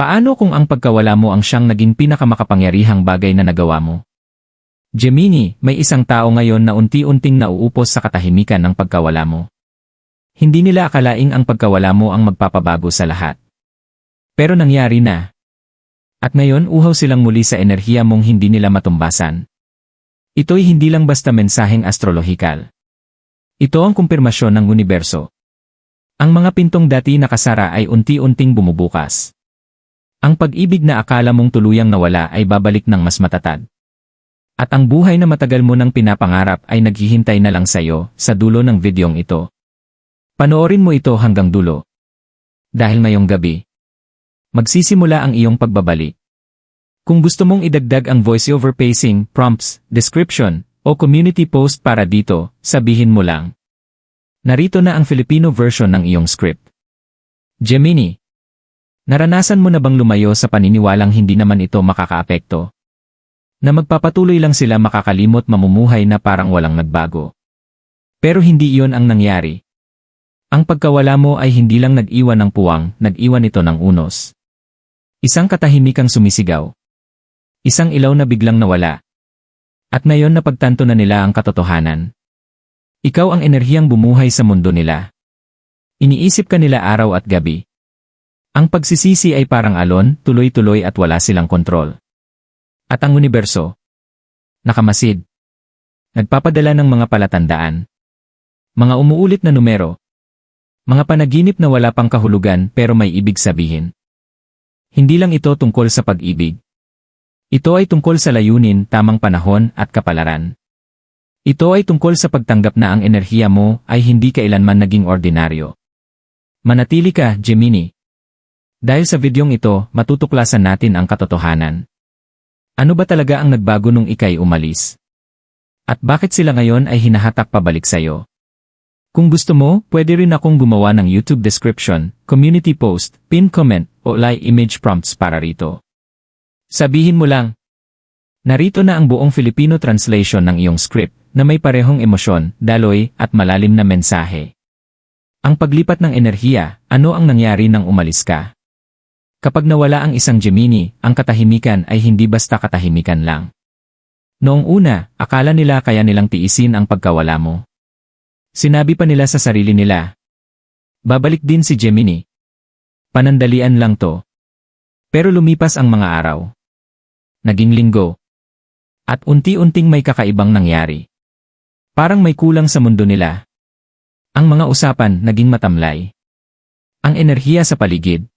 Paano kung ang pagkawala mo ang siyang naging pinakamakapangyarihang bagay na nagawa mo? Gemini, may isang tao ngayon na unti-unting nauupos sa katahimikan ng pagkawala mo. Hindi nila akalaing ang pagkawala mo ang magpapabago sa lahat. Pero nangyari na. At ngayon uhaw silang muli sa enerhiya mong hindi nila matumbasan. Ito'y hindi lang basta mensaheng astrolohikal. Ito ang kumpirmasyon ng universo. Ang mga pintong dati nakasara ay unti-unting bumubukas. Ang pag-ibig na akala mong tuluyang nawala ay babalik ng mas matatag. At ang buhay na matagal mo nang pinapangarap ay naghihintay na lang sa'yo sa dulo ng videong ito. Panoorin mo ito hanggang dulo. Dahil ngayong gabi, magsisimula ang iyong pagbabalik. Kung gusto mong idagdag ang voiceover pacing, prompts, description, o community post para dito, sabihin mo lang. Narito na ang Filipino version ng iyong script. Gemini. Naranasan mo na bang lumayo sa paniniwalang hindi naman ito makakaapekto? Na magpapatuloy lang sila makakalimot mamumuhay na parang walang nagbago. Pero hindi iyon ang nangyari. Ang pagkawala mo ay hindi lang nag-iwan ng puwang, nag-iwan ito ng unos. Isang katahimikang sumisigaw. Isang ilaw na biglang nawala. At ngayon napagtanto na nila ang katotohanan. Ikaw ang enerhiyang bumuhay sa mundo nila. Iniisip ka nila araw at gabi. Ang pagsisisi ay parang alon, tuloy-tuloy at wala silang kontrol. At ang universo? Nakamasid. Nagpapadala ng mga palatandaan. Mga umuulit na numero. Mga panaginip na wala pang kahulugan pero may ibig sabihin. Hindi lang ito tungkol sa pag-ibig. Ito ay tungkol sa layunin, tamang panahon at kapalaran. Ito ay tungkol sa pagtanggap na ang enerhiya mo ay hindi kailanman naging ordinaryo. Manatili ka, Gemini. Dahil sa videong ito, matutuklasan natin ang katotohanan. Ano ba talaga ang nagbago nung ikay umalis? At bakit sila ngayon ay hinahatak pabalik sa'yo? Kung gusto mo, pwede rin akong gumawa ng YouTube description, community post, pin comment, o live image prompts para rito. Sabihin mo lang, narito na ang buong Filipino translation ng iyong script na may parehong emosyon, daloy, at malalim na mensahe. Ang paglipat ng enerhiya, ano ang nangyari nang umalis ka? Kapag nawala ang isang Gemini, ang katahimikan ay hindi basta katahimikan lang. Noong una, akala nila kaya nilang tiisin ang pagkawala mo. Sinabi pa nila sa sarili nila. Babalik din si Gemini. Panandalian lang to. Pero lumipas ang mga araw. Naging linggo. At unti-unting may kakaibang nangyari. Parang may kulang sa mundo nila. Ang mga usapan naging matamlay. Ang enerhiya sa paligid,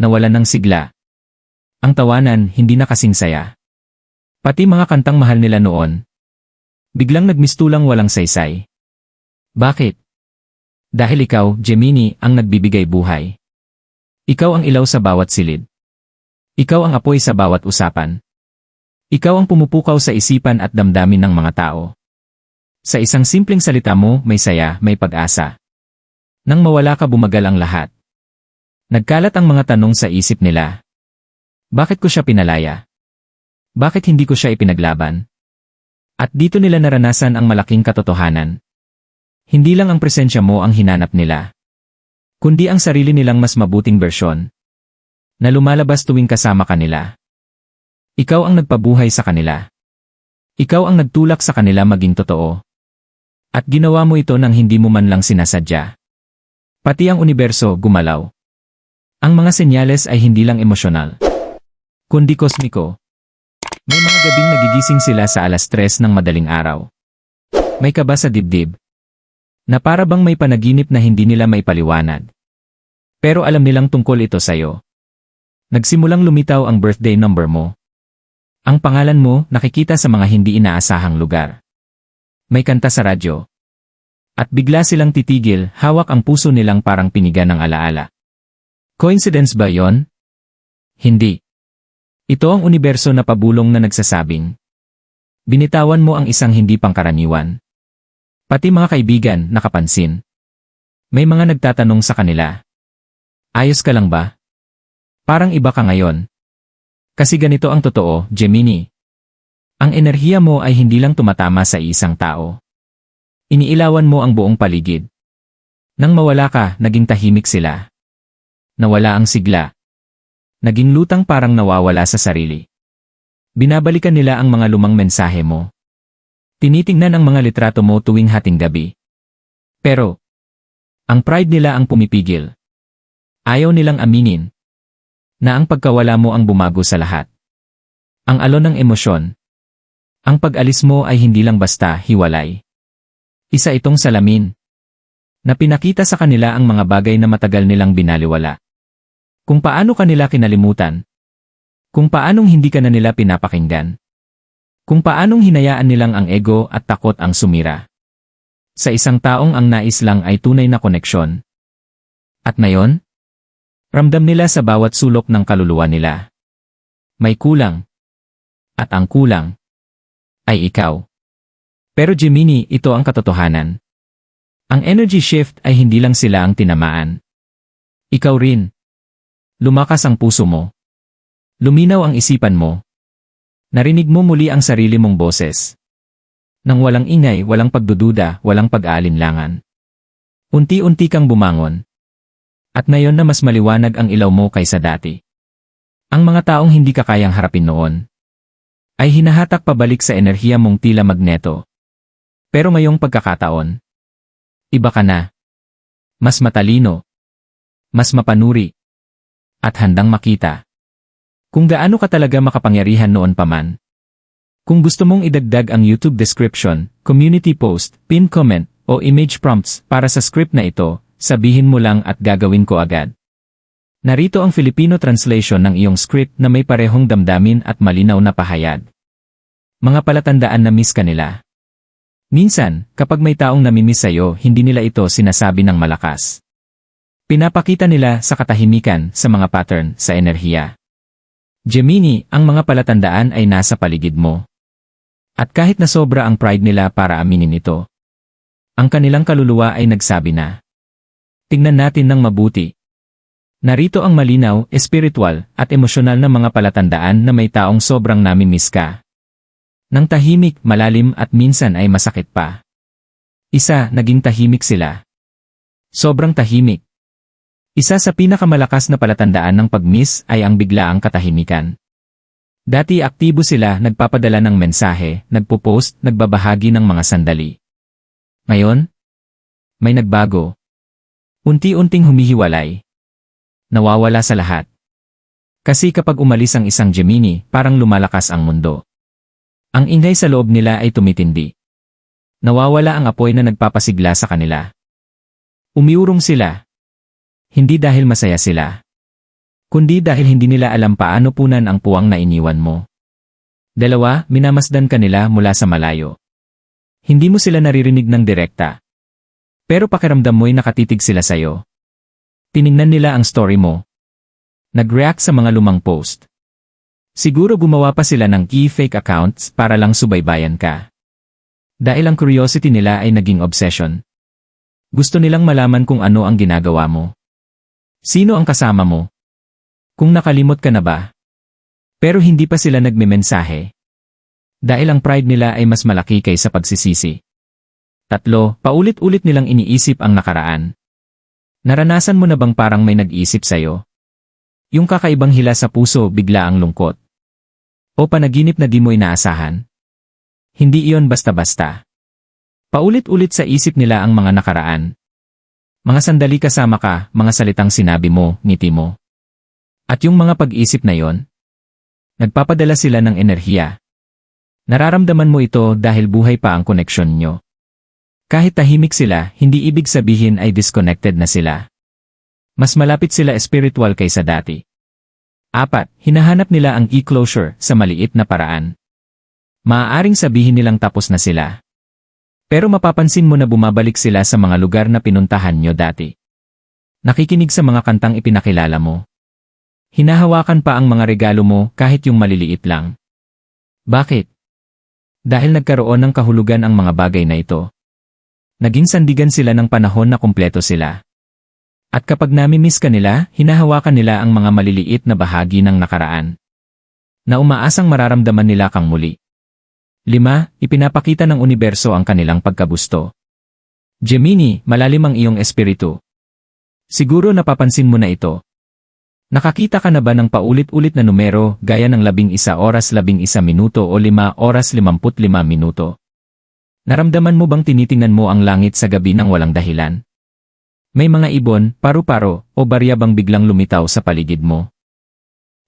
nawalan ng sigla. Ang tawanan hindi na kasing saya. Pati mga kantang mahal nila noon. Biglang nagmistulang walang saysay. Bakit? Dahil ikaw, Gemini, ang nagbibigay buhay. Ikaw ang ilaw sa bawat silid. Ikaw ang apoy sa bawat usapan. Ikaw ang pumupukaw sa isipan at damdamin ng mga tao. Sa isang simpleng salita mo, may saya, may pag-asa. Nang mawala ka bumagal ang lahat. Nagkalat ang mga tanong sa isip nila. Bakit ko siya pinalaya? Bakit hindi ko siya ipinaglaban? At dito nila naranasan ang malaking katotohanan. Hindi lang ang presensya mo ang hinanap nila. Kundi ang sarili nilang mas mabuting bersyon. Na lumalabas tuwing kasama kanila. Ikaw ang nagpabuhay sa kanila. Ikaw ang nagtulak sa kanila maging totoo. At ginawa mo ito nang hindi mo man lang sinasadya. Pati ang universo gumalaw. Ang mga senyales ay hindi lang emosyonal, kundi kosmiko. May mga gabing nagigising sila sa alas tres ng madaling araw. May kaba sa dibdib. Na para bang may panaginip na hindi nila maipaliwanag. Pero alam nilang tungkol ito sa'yo. Nagsimulang lumitaw ang birthday number mo. Ang pangalan mo nakikita sa mga hindi inaasahang lugar. May kanta sa radyo. At bigla silang titigil, hawak ang puso nilang parang pinigan ng alaala. Coincidence ba yon? Hindi. Ito ang universo na pabulong na nagsasabing. Binitawan mo ang isang hindi pangkaraniwan. Pati mga kaibigan nakapansin. May mga nagtatanong sa kanila. Ayos ka lang ba? Parang iba ka ngayon. Kasi ganito ang totoo, Gemini. Ang enerhiya mo ay hindi lang tumatama sa isang tao. Iniilawan mo ang buong paligid. Nang mawala ka, naging tahimik sila nawala ang sigla. Naging lutang parang nawawala sa sarili. Binabalikan nila ang mga lumang mensahe mo. Tinitingnan ang mga litrato mo tuwing hating gabi. Pero, ang pride nila ang pumipigil. Ayaw nilang aminin na ang pagkawala mo ang bumago sa lahat. Ang alon ng emosyon. Ang pag-alis mo ay hindi lang basta hiwalay. Isa itong salamin na pinakita sa kanila ang mga bagay na matagal nilang binaliwala. Kung paano kanila kinalimutan. Kung paanong hindi ka na nila pinapakinggan. Kung paanong hinayaan nilang ang ego at takot ang sumira. Sa isang taong ang nais lang ay tunay na koneksyon. At ngayon, ramdam nila sa bawat sulok ng kaluluwa nila. May kulang. At ang kulang ay ikaw. Pero Gemini, ito ang katotohanan. Ang energy shift ay hindi lang sila ang tinamaan. Ikaw rin. Lumakas ang puso mo. Luminaw ang isipan mo. Narinig mo muli ang sarili mong boses. Nang walang ingay, walang pagdududa, walang pag-aalinlangan. Unti-unti kang bumangon. At ngayon na mas maliwanag ang ilaw mo kaysa dati. Ang mga taong hindi ka kayang harapin noon ay hinahatak pabalik sa enerhiya mong tila magneto. Pero ngayong pagkakataon, iba ka na. Mas matalino, mas mapanuri, at handang makita. Kung gaano ka talaga makapangyarihan noon pa man. Kung gusto mong idagdag ang YouTube description, community post, pin comment, o image prompts para sa script na ito, sabihin mo lang at gagawin ko agad. Narito ang Filipino translation ng iyong script na may parehong damdamin at malinaw na pahayag. Mga palatandaan na miss ka nila. Minsan, kapag may taong namimiss sa'yo, hindi nila ito sinasabi ng malakas. Pinapakita nila sa katahimikan, sa mga pattern, sa enerhiya. Gemini, ang mga palatandaan ay nasa paligid mo. At kahit na sobra ang pride nila para aminin ito, ang kanilang kaluluwa ay nagsabi na, Tingnan natin ng mabuti. Narito ang malinaw, espiritual, at emosyonal na mga palatandaan na may taong sobrang namimiss ka. Nang tahimik, malalim at minsan ay masakit pa. Isa, naging tahimik sila. Sobrang tahimik. Isa sa pinakamalakas na palatandaan ng pag-miss ay ang biglaang katahimikan. Dati aktibo sila nagpapadala ng mensahe, nagpo-post, nagbabahagi ng mga sandali. Ngayon, may nagbago. Unti-unting humihiwalay. Nawawala sa lahat. Kasi kapag umalis ang isang Gemini, parang lumalakas ang mundo. Ang ingay sa loob nila ay tumitindi. Nawawala ang apoy na nagpapasigla sa kanila. Umiurong sila, hindi dahil masaya sila. Kundi dahil hindi nila alam paano punan ang puwang na iniwan mo. Dalawa, minamasdan ka nila mula sa malayo. Hindi mo sila naririnig ng direkta. Pero pakiramdam mo'y nakatitig sila sa'yo. Tiningnan nila ang story mo. Nag-react sa mga lumang post. Siguro gumawa pa sila ng key fake accounts para lang subaybayan ka. Dahil ang curiosity nila ay naging obsession. Gusto nilang malaman kung ano ang ginagawa mo. Sino ang kasama mo? Kung nakalimot ka na ba? Pero hindi pa sila nagmemensahe. Dahil ang pride nila ay mas malaki kaysa pagsisisi. Tatlo, paulit-ulit nilang iniisip ang nakaraan. Naranasan mo na bang parang may nag-isip sa'yo? Yung kakaibang hila sa puso bigla ang lungkot. O panaginip na di mo inaasahan? Hindi iyon basta-basta. Paulit-ulit sa isip nila ang mga nakaraan, mga sandali kasama ka, mga salitang sinabi mo, ngiti mo. At yung mga pag-isip na yon, nagpapadala sila ng enerhiya. Nararamdaman mo ito dahil buhay pa ang koneksyon nyo. Kahit tahimik sila, hindi ibig sabihin ay disconnected na sila. Mas malapit sila spiritual kaysa dati. Apat, hinahanap nila ang e-closure sa maliit na paraan. Maaaring sabihin nilang tapos na sila. Pero mapapansin mo na bumabalik sila sa mga lugar na pinuntahan nyo dati. Nakikinig sa mga kantang ipinakilala mo. Hinahawakan pa ang mga regalo mo kahit yung maliliit lang. Bakit? Dahil nagkaroon ng kahulugan ang mga bagay na ito. Naging sandigan sila ng panahon na kumpleto sila. At kapag nami-miss ka nila, hinahawakan nila ang mga maliliit na bahagi ng nakaraan. Na umaasang mararamdaman nila kang muli. Lima, ipinapakita ng universo ang kanilang pagkagusto. Gemini, malalim ang iyong espiritu. Siguro napapansin mo na ito. Nakakita ka na ba ng paulit-ulit na numero gaya ng labing isa oras labing isa minuto o lima oras limamput lima minuto? Naramdaman mo bang tinitingnan mo ang langit sa gabi ng walang dahilan? May mga ibon, paru-paro, o barya bang biglang lumitaw sa paligid mo?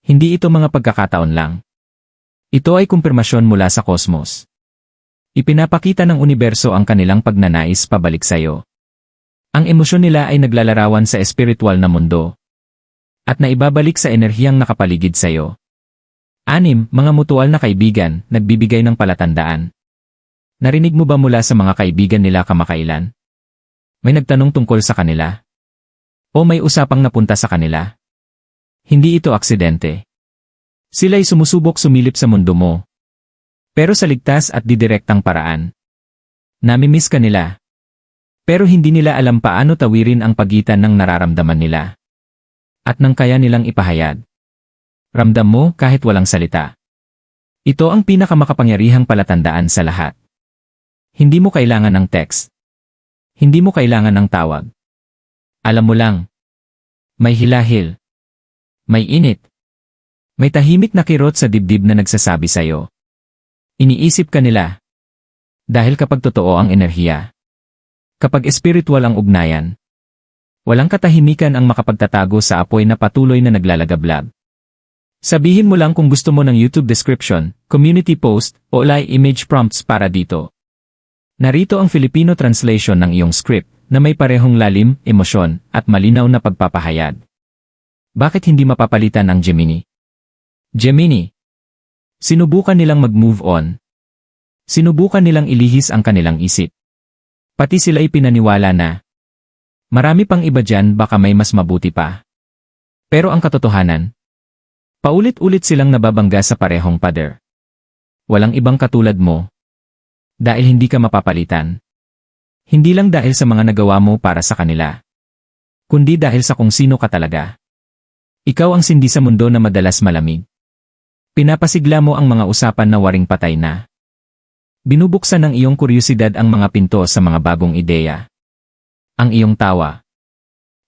Hindi ito mga pagkakataon lang. Ito ay kumpirmasyon mula sa kosmos. Ipinapakita ng universo ang kanilang pagnanais pabalik sa iyo. Ang emosyon nila ay naglalarawan sa espiritual na mundo. At naibabalik sa enerhiyang nakapaligid sa iyo. Anim, mga mutual na kaibigan, nagbibigay ng palatandaan. Narinig mo ba mula sa mga kaibigan nila kamakailan? May nagtanong tungkol sa kanila? O may usapang napunta sa kanila? Hindi ito aksidente. Sila'y sumusubok sumilip sa mundo mo. Pero sa ligtas at didirektang paraan. Namimiss ka nila. Pero hindi nila alam paano tawirin ang pagitan ng nararamdaman nila. At nang kaya nilang ipahayag. Ramdam mo kahit walang salita. Ito ang pinakamakapangyarihang palatandaan sa lahat. Hindi mo kailangan ng text. Hindi mo kailangan ng tawag. Alam mo lang. May hilahil. May init. May tahimik na kirot sa dibdib na nagsasabi sa'yo. Iniisip ka nila. Dahil kapag totoo ang enerhiya. Kapag espiritual ang ugnayan. Walang katahimikan ang makapagtatago sa apoy na patuloy na naglalagablab. Sabihin mo lang kung gusto mo ng YouTube description, community post, o live image prompts para dito. Narito ang Filipino translation ng iyong script na may parehong lalim, emosyon, at malinaw na pagpapahayag. Bakit hindi mapapalitan ang Gemini? Gemini. Sinubukan nilang mag-move on. Sinubukan nilang ilihis ang kanilang isip. Pati sila ipinaniwala na. Marami pang iba dyan baka may mas mabuti pa. Pero ang katotohanan, paulit-ulit silang nababangga sa parehong pader. Walang ibang katulad mo. Dahil hindi ka mapapalitan. Hindi lang dahil sa mga nagawa mo para sa kanila. Kundi dahil sa kung sino ka talaga. Ikaw ang sindi sa mundo na madalas malamig. Pinapasigla mo ang mga usapan na waring patay na. Binubuksan ng iyong kuryosidad ang mga pinto sa mga bagong ideya. Ang iyong tawa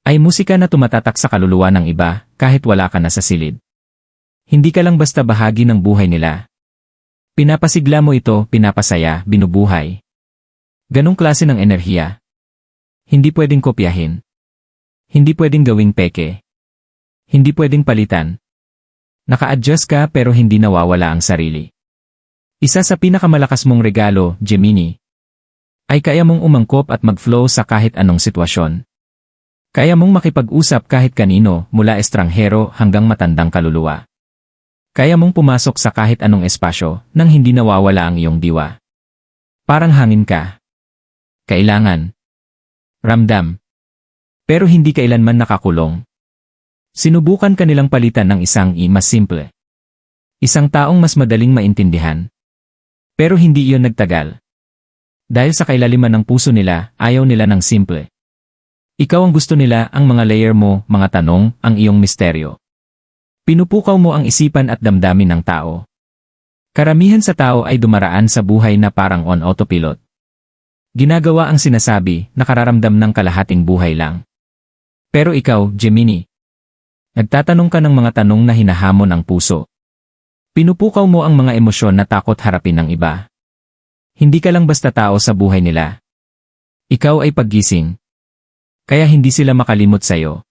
ay musika na tumatatak sa kaluluwa ng iba kahit wala ka na sa silid. Hindi ka lang basta bahagi ng buhay nila. Pinapasigla mo ito, pinapasaya, binubuhay. Ganong klase ng enerhiya. Hindi pwedeng kopyahin. Hindi pwedeng gawing peke. Hindi pwedeng palitan. Naka-adjust ka pero hindi nawawala ang sarili. Isa sa pinakamalakas mong regalo, Gemini, ay kaya mong umangkop at mag-flow sa kahit anong sitwasyon. Kaya mong makipag-usap kahit kanino mula estranghero hanggang matandang kaluluwa. Kaya mong pumasok sa kahit anong espasyo nang hindi nawawala ang iyong diwa. Parang hangin ka. Kailangan. Ramdam. Pero hindi kailanman nakakulong. Sinubukan kanilang palitan ng isang i mas simple. Isang taong mas madaling maintindihan. Pero hindi iyon nagtagal. Dahil sa kailaliman ng puso nila, ayaw nila ng simple. Ikaw ang gusto nila, ang mga layer mo, mga tanong, ang iyong misteryo. Pinupukaw mo ang isipan at damdamin ng tao. Karamihan sa tao ay dumaraan sa buhay na parang on autopilot. Ginagawa ang sinasabi, nakararamdam ng kalahating buhay lang. Pero ikaw, Gemini, nagtatanong ka ng mga tanong na hinahamon ang puso. Pinupukaw mo ang mga emosyon na takot harapin ng iba. Hindi ka lang basta tao sa buhay nila. Ikaw ay paggising. Kaya hindi sila makalimot sa'yo.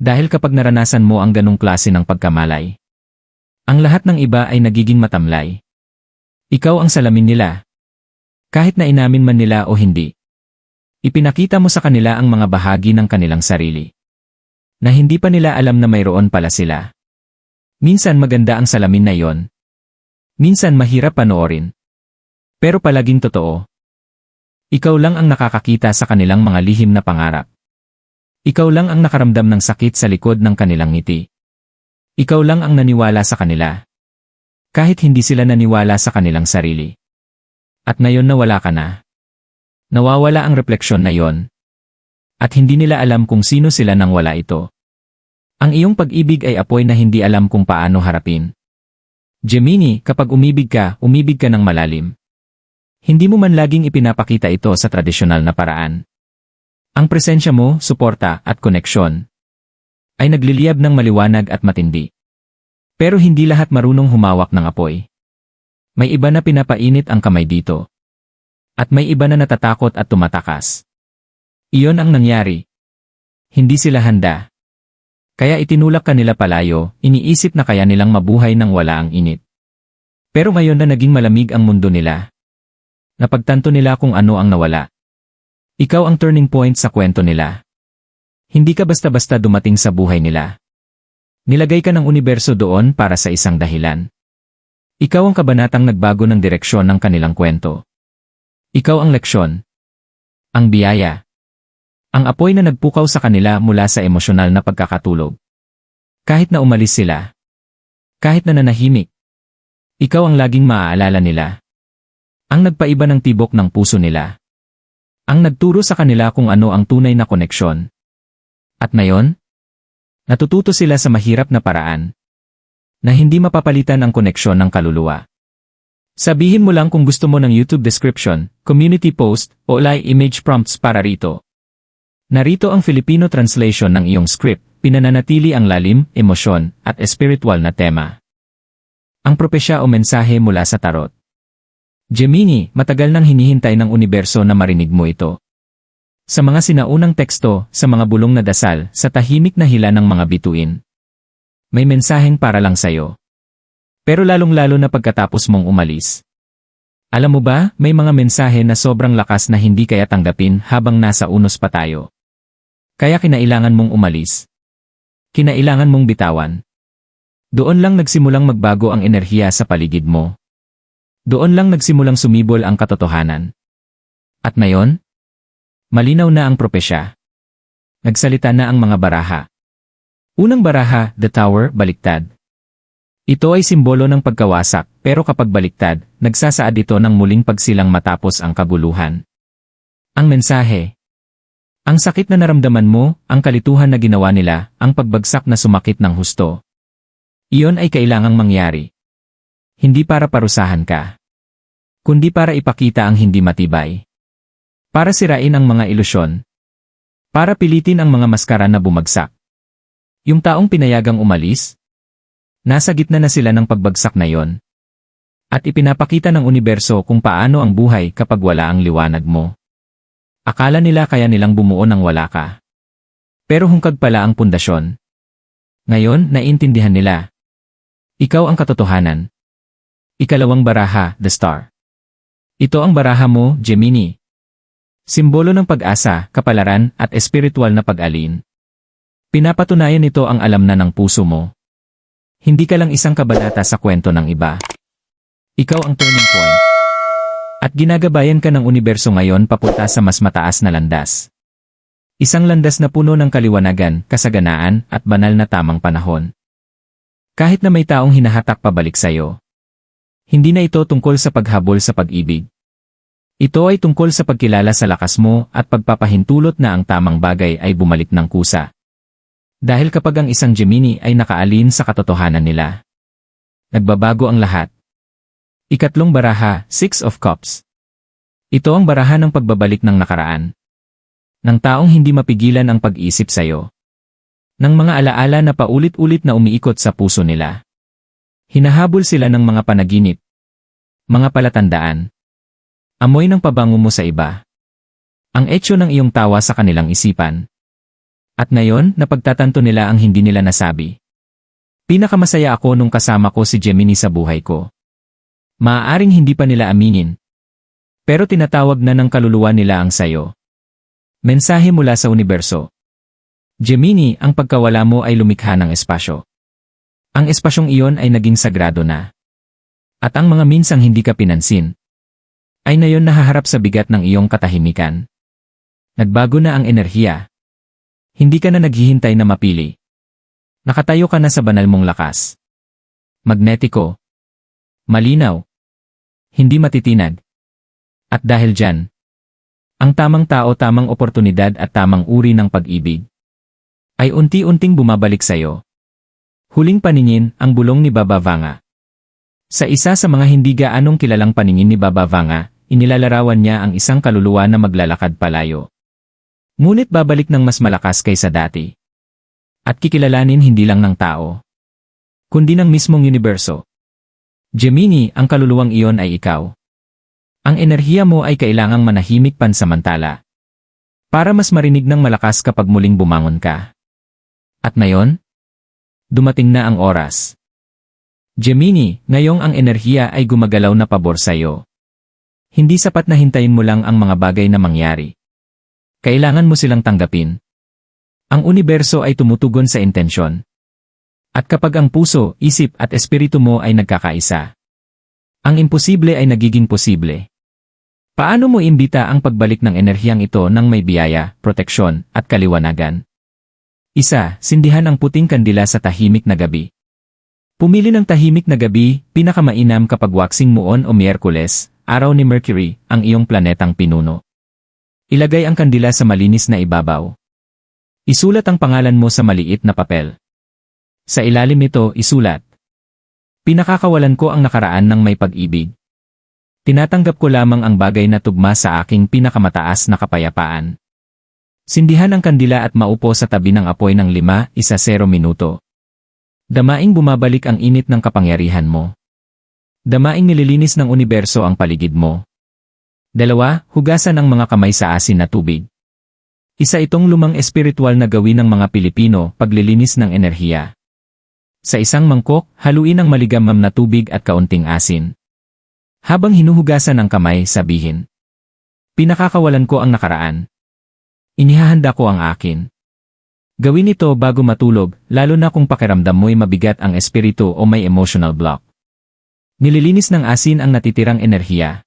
Dahil kapag naranasan mo ang ganong klase ng pagkamalay, ang lahat ng iba ay nagiging matamlay. Ikaw ang salamin nila. Kahit na inamin man nila o hindi. Ipinakita mo sa kanila ang mga bahagi ng kanilang sarili. Na hindi pa nila alam na mayroon pala sila. Minsan maganda ang salamin na yon. Minsan mahirap panoorin. Pero palaging totoo. Ikaw lang ang nakakakita sa kanilang mga lihim na pangarap. Ikaw lang ang nakaramdam ng sakit sa likod ng kanilang ngiti. Ikaw lang ang naniwala sa kanila. Kahit hindi sila naniwala sa kanilang sarili. At ngayon nawala ka na. Nawawala ang refleksyon na yon. At hindi nila alam kung sino sila nang wala ito. Ang iyong pag-ibig ay apoy na hindi alam kung paano harapin. Gemini, kapag umibig ka, umibig ka ng malalim. Hindi mo man laging ipinapakita ito sa tradisyonal na paraan. Ang presensya mo, suporta, at koneksyon ay nagliliyab ng maliwanag at matindi. Pero hindi lahat marunong humawak ng apoy. May iba na pinapainit ang kamay dito. At may iba na natatakot at tumatakas. Iyon ang nangyari. Hindi sila handa. Kaya itinulak kanila palayo, iniisip na kaya nilang mabuhay nang wala ang init. Pero ngayon na naging malamig ang mundo nila. Napagtanto nila kung ano ang nawala. Ikaw ang turning point sa kwento nila. Hindi ka basta-basta dumating sa buhay nila. Nilagay ka ng universo doon para sa isang dahilan. Ikaw ang kabanatang nagbago ng direksyon ng kanilang kwento. Ikaw ang leksyon. Ang biyaya. Ang apoy na nagpukaw sa kanila mula sa emosyonal na pagkakatulog. Kahit na umalis sila. Kahit na nanahimik. Ikaw ang laging maaalala nila. Ang nagpaiba ng tibok ng puso nila. Ang nagturo sa kanila kung ano ang tunay na koneksyon. At ngayon, natututo sila sa mahirap na paraan. Na hindi mapapalitan ang koneksyon ng kaluluwa. Sabihin mo lang kung gusto mo ng YouTube description, community post, o live image prompts para rito. Narito ang Filipino translation ng iyong script, pinananatili ang lalim, emosyon, at espiritual na tema. Ang propesya o mensahe mula sa tarot. Gemini, matagal nang hinihintay ng universo na marinig mo ito. Sa mga sinaunang teksto, sa mga bulong na dasal, sa tahimik na hila ng mga bituin. May mensaheng para lang sa'yo. Pero lalong-lalo na pagkatapos mong umalis. Alam mo ba, may mga mensahe na sobrang lakas na hindi kaya tanggapin habang nasa unos pa tayo. Kaya kinailangan mong umalis. Kinailangan mong bitawan. Doon lang nagsimulang magbago ang enerhiya sa paligid mo. Doon lang nagsimulang sumibol ang katotohanan. At ngayon? Malinaw na ang propesya. Nagsalita na ang mga baraha. Unang baraha, the tower, baliktad. Ito ay simbolo ng pagkawasak, pero kapag baliktad, nagsasaad ito ng muling pagsilang matapos ang kaguluhan. Ang mensahe, ang sakit na naramdaman mo, ang kalituhan na ginawa nila, ang pagbagsak na sumakit ng husto. Iyon ay kailangang mangyari. Hindi para parusahan ka. Kundi para ipakita ang hindi matibay. Para sirain ang mga ilusyon. Para pilitin ang mga maskara na bumagsak. Yung taong pinayagang umalis, nasa gitna na sila ng pagbagsak na yon. At ipinapakita ng universo kung paano ang buhay kapag wala ang liwanag mo. Akala nila kaya nilang bumuo ng wala ka. Pero hungkag pala ang pundasyon. Ngayon, naiintindihan nila. Ikaw ang katotohanan. Ikalawang baraha, the star. Ito ang baraha mo, Gemini. Simbolo ng pag-asa, kapalaran, at espiritual na pag-alin. Pinapatunayan nito ang alam na ng puso mo. Hindi ka lang isang kabanata sa kwento ng iba. Ikaw ang turning point. At ginagabayan ka ng universo ngayon papunta sa mas mataas na landas. Isang landas na puno ng kaliwanagan, kasaganaan, at banal na tamang panahon. Kahit na may taong hinahatak pabalik sa'yo. Hindi na ito tungkol sa paghabol sa pag-ibig. Ito ay tungkol sa pagkilala sa lakas mo at pagpapahintulot na ang tamang bagay ay bumalik ng kusa. Dahil kapag ang isang Gemini ay nakaalin sa katotohanan nila, nagbabago ang lahat. Ikatlong baraha, Six of Cups. Ito ang baraha ng pagbabalik ng nakaraan. Ng taong hindi mapigilan ang pag-isip sa'yo. Ng mga alaala na paulit-ulit na umiikot sa puso nila. Hinahabol sila ng mga panaginip. Mga palatandaan. Amoy ng pabango mo sa iba. Ang etyo ng iyong tawa sa kanilang isipan. At ngayon, napagtatanto nila ang hindi nila nasabi. Pinakamasaya ako nung kasama ko si Gemini sa buhay ko. Maaaring hindi pa nila aminin. Pero tinatawag na ng kaluluwa nila ang sayo. Mensahe mula sa universo. Gemini, ang pagkawala mo ay lumikha ng espasyo. Ang espasyong iyon ay naging sagrado na. At ang mga minsang hindi ka pinansin, ay ngayon nahaharap sa bigat ng iyong katahimikan. Nagbago na ang enerhiya. Hindi ka na naghihintay na mapili. Nakatayo ka na sa banal mong lakas. Magnetiko. Malinaw hindi matitinag. At dahil dyan, ang tamang tao tamang oportunidad at tamang uri ng pag-ibig ay unti-unting bumabalik sa'yo. Huling paningin ang bulong ni Baba Vanga. Sa isa sa mga hindi gaanong kilalang paningin ni Baba Vanga, inilalarawan niya ang isang kaluluwa na maglalakad palayo. Ngunit babalik ng mas malakas kaysa dati. At kikilalanin hindi lang ng tao, kundi ng mismong universo. Gemini, ang kaluluwang iyon ay ikaw. Ang enerhiya mo ay kailangang manahimik pansamantala. Para mas marinig ng malakas kapag muling bumangon ka. At ngayon? Dumating na ang oras. Gemini, ngayong ang enerhiya ay gumagalaw na pabor sa'yo. Hindi sapat na hintayin mo lang ang mga bagay na mangyari. Kailangan mo silang tanggapin. Ang universo ay tumutugon sa intensyon. At kapag ang puso, isip at espiritu mo ay nagkakaisa, ang imposible ay nagiging posible. Paano mo imbita ang pagbalik ng enerhiyang ito ng may biyaya, proteksyon, at kaliwanagan? Isa, sindihan ang puting kandila sa tahimik na gabi. Pumili ng tahimik na gabi, pinakamainam kapag waxing muon o Miyerkules, araw ni Mercury, ang iyong planetang pinuno. Ilagay ang kandila sa malinis na ibabaw. Isulat ang pangalan mo sa maliit na papel. Sa ilalim nito, isulat. Pinakakawalan ko ang nakaraan ng may pag-ibig. Tinatanggap ko lamang ang bagay na tugma sa aking pinakamataas na kapayapaan. Sindihan ang kandila at maupo sa tabi ng apoy ng lima, isa zero minuto. Damaing bumabalik ang init ng kapangyarihan mo. Damaing nililinis ng universo ang paligid mo. Dalawa, hugasan ang mga kamay sa asin na tubig. Isa itong lumang espiritual na gawin ng mga Pilipino, paglilinis ng enerhiya. Sa isang mangkok, haluin ang maligamam na tubig at kaunting asin. Habang hinuhugasan ang kamay, sabihin. Pinakakawalan ko ang nakaraan. Inihahanda ko ang akin. Gawin ito bago matulog, lalo na kung pakiramdam mo'y mabigat ang espiritu o may emotional block. Nililinis ng asin ang natitirang enerhiya.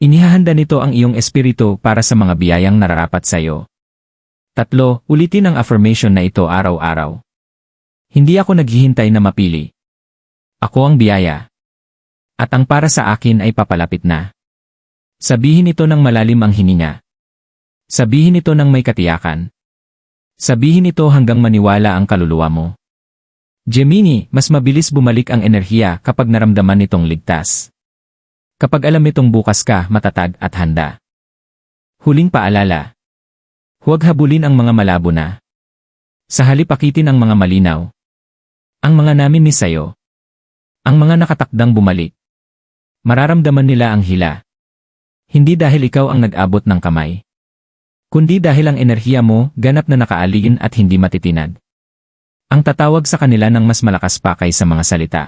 Inihahanda nito ang iyong espiritu para sa mga biyayang nararapat sa iyo. Tatlo, ulitin ang affirmation na ito araw-araw. Hindi ako naghihintay na mapili. Ako ang biyaya. At ang para sa akin ay papalapit na. Sabihin ito ng malalim ang hininga. Sabihin ito ng may katiyakan. Sabihin ito hanggang maniwala ang kaluluwa mo. Gemini, mas mabilis bumalik ang enerhiya kapag naramdaman nitong ligtas. Kapag alam nitong bukas ka, matatag at handa. Huling paalala. Huwag habulin ang mga malabo na. Sa halip akitin ang mga malinaw. Ang mga namin ni sayo. Ang mga nakatakdang bumalik. Mararamdaman nila ang hila. Hindi dahil ikaw ang nag-abot ng kamay. Kundi dahil ang enerhiya mo ganap na nakaalin at hindi matitinag. Ang tatawag sa kanila ng mas malakas pa kaysa mga salita.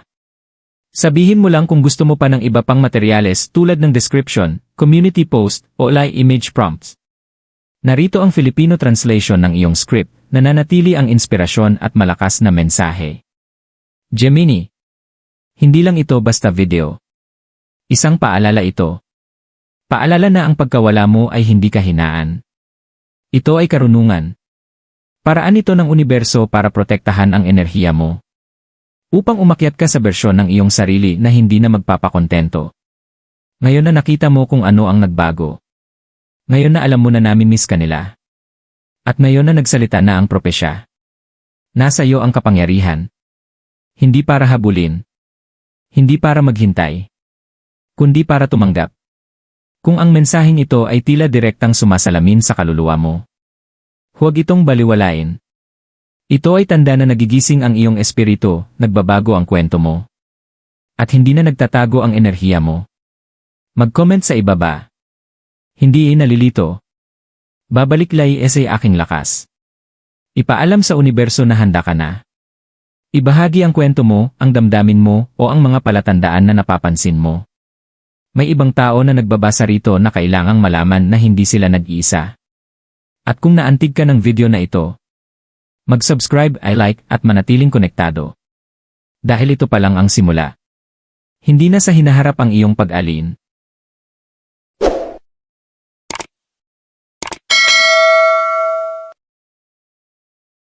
Sabihin mo lang kung gusto mo pa ng iba pang materyales tulad ng description, community post, o live image prompts. Narito ang Filipino translation ng iyong script, nananatili ang inspirasyon at malakas na mensahe. Gemini. Hindi lang ito basta video. Isang paalala ito. Paalala na ang pagkawala mo ay hindi kahinaan. Ito ay karunungan. Paraan ito ng universo para protektahan ang enerhiya mo. Upang umakyat ka sa bersyon ng iyong sarili na hindi na magpapakontento. Ngayon na nakita mo kung ano ang nagbago. Ngayon na alam mo na namin miss kanila. At ngayon na nagsalita na ang propesya. Nasa iyo ang kapangyarihan. Hindi para habulin. Hindi para maghintay. Kundi para tumanggap. Kung ang mensaheng ito ay tila direktang sumasalamin sa kaluluwa mo. Huwag itong baliwalain. Ito ay tanda na nagigising ang iyong espiritu, nagbabago ang kwento mo. At hindi na nagtatago ang enerhiya mo. Mag-comment sa ibaba. Hindi nalilito. Babalik lay esay aking lakas. Ipaalam sa universo na handa ka na. Ibahagi ang kwento mo, ang damdamin mo, o ang mga palatandaan na napapansin mo. May ibang tao na nagbabasa rito na kailangang malaman na hindi sila nag-iisa. At kung naantig ka ng video na ito, mag-subscribe, i-like at manatiling konektado. Dahil ito pa lang ang simula. Hindi na sa hinaharap ang iyong pag-alin.